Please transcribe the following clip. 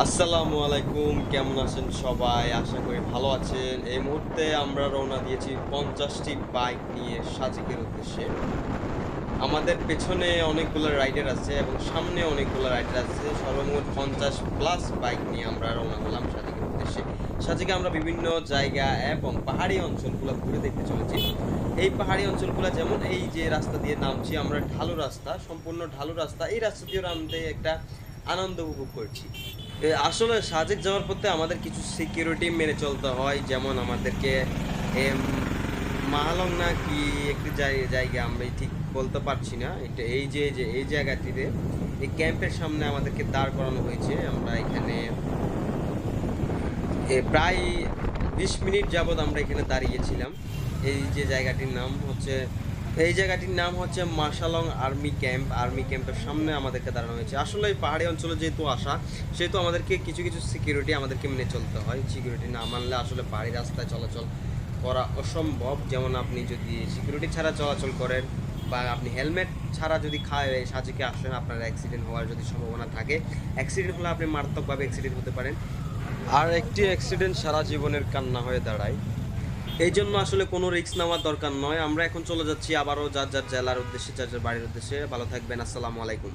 আসসালামু আলাইকুম, কেমন আছেন সবাই? আশা করি ভালো আছেন। এই মুহূর্তে আমরা রওনা দিয়েছি পঞ্চাশটি বাইক নিয়ে সাজিকের উদ্দেশ্যে। আমাদের পেছনে অনেকগুলো রাইডার আছে এবং সামনে অনেকগুলো রাইডার আছে। সর্বমোট পঞ্চাশ প্লাস বাইক নিয়ে আমরা রওনা হলাম সাজিকের উদ্দেশ্যে। সাজিকে আমরা বিভিন্ন জায়গা এবং পাহাড়ি অঞ্চলগুলো ঘুরে দেখতে চলেছি। এই পাহাড়ি অঞ্চলগুলো যেমন এই যে রাস্তা দিয়ে নামছি, আমরা ঢালু রাস্তা, সম্পূর্ণ ঢালু রাস্তা, এই রাস্তা দিয়ে নামতে একটা আনন্দ উপভোগ করছি। আসলে সাজেক যাওয়ার পথে আমাদের কিছু সিকিউরিটি মেনে চলতে হয়, যেমন আমাদেরকে মাহালং না কি একটি জায়- জায়গা আমরা ঠিক বলতে পারছি না। এটা এই যে যে, এই জায়গাটিতে, এই ক্যাম্পের সামনে আমাদেরকে দাঁড় করানো হয়েছে। আমরা এখানে প্রায় বিশ মিনিট যাবৎ আমরা এখানে দাঁড়িয়েছিলাম। এই যে জায়গাটির নাম হচ্ছে এই জায়গাটির নাম হচ্ছে মার্শালং আর্মি ক্যাম্প। আর্মি ক্যাম্পের সামনে আমাদেরকে দাঁড়ানো হয়েছে। আসলে এই পাহাড়ি অঞ্চলে যেহেতু আসা, সেহেতু আমাদেরকে কিছু কিছু সিকিউরিটি আমাদেরকে মেনে চলতে হয়। সিকিউরিটি না মানলে আসলে পাহাড়ি রাস্তায় চলাচল করা অসম্ভব। যেমন আপনি যদি সিকিউরিটি ছাড়া চলাচল করেন বা আপনি হেলমেট ছাড়া যদি খায়, সাজিকে আসেন, আপনার অ্যাক্সিডেন্ট হওয়ার যদি সম্ভাবনা থাকে। অ্যাক্সিডেন্ট হলে আপনি মারাত্মকভাবে অ্যাক্সিডেন্ট হতে পারেন। আর একটি অ্যাক্সিডেন্ট সারা জীবনের কান্না হয়ে দাঁড়ায়। এই জন্য আসলে কোনো রিস্ক নেওয়ার দরকার নয়। আমরা এখন চলে যাচ্ছি আবারও যার যার জেলার উদ্দেশ্যে, যার যার বাড়ির উদ্দেশ্যে। ভালো থাকবেন, আসসালামু আলাইকুম।